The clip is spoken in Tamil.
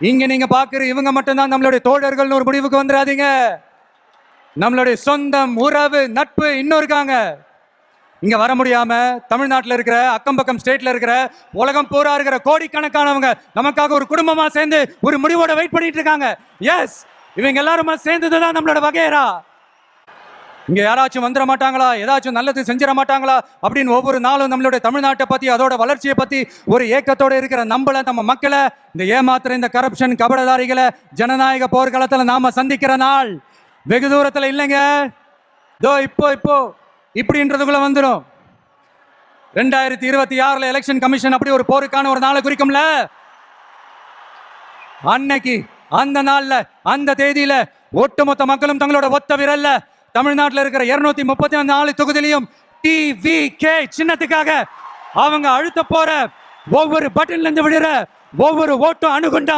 இங்க நீங்க பாக்குற இவங்க மட்டும்தான் நம்மளுடைய தோழர்கள்னு ஒரு முடிவுக்கு வந்துடாதீங்க. நம்மளுடைய சொந்தம் உறவு நட்பு இன்னும் இருக்காங்க. இங்க வர முடியாம தமிழ்நாட்டில் இருக்கிற அக்கம் பக்கம் ஸ்டேட்ல இருக்கிற உலகம் பூரா இருக்கிற கோடிக்கணக்கானவங்க நமக்காக ஒரு குடும்பமா சேர்ந்து ஒரு முடிவோட வெயிட் பண்ணிட்டு இருக்காங்க. எஸ் இவங்க எல்லாருமா சேர்ந்ததுதான் நம்மளோட வகையரா இங்க யாராச்சும் வந்துட மாட்டாங்களா? ஏதாச்சும் நல்லது செஞ்சிட மாட்டாங்களா? அப்படின்னு ஒவ்வொரு நாளும் நம்மளுடைய தமிழ்நாட்டை பத்தி அதோட வளர்ச்சியை பத்தி ஒரு ஏக்கத்தோட இருக்கிற நம்மள நம்ம மக்களை இந்த ஏமாத்துற இந்த கரப்ஷன் கபடதாரிகளை ஜனநாயக போர்க்களத்துல நாம சந்திக்கிற நாள் வெகு தூரத்துல இல்லைங்க. தோ இப்போ இப்போ இப்படின்றதுக்குள்ள வந்துடும் ரெண்டாயிரத்தி இருபத்தி ஆறுல எலெக்ஷன் கமிஷன் அப்படி ஒரு போருக்கான ஒரு நாளை குறிக்கும்ல? அன்னைக்கு அந்த நாள்ல அந்த தேதியில ஒட்டுமொத்த மக்களும் தங்களோட ஒத்த விரல்ல தமிழ்நாட்டில் இருக்கிற இருநூத்தி முப்பத்தி நாலு தொகுதியிலையும் டி வி கே சின்னத்துக்காக அவங்க அழுத்த போற ஒவ்வொரு பட்டன்ல இருந்து விடுற ஒவ்வொரு ஓட்டும் அணுகுண்டா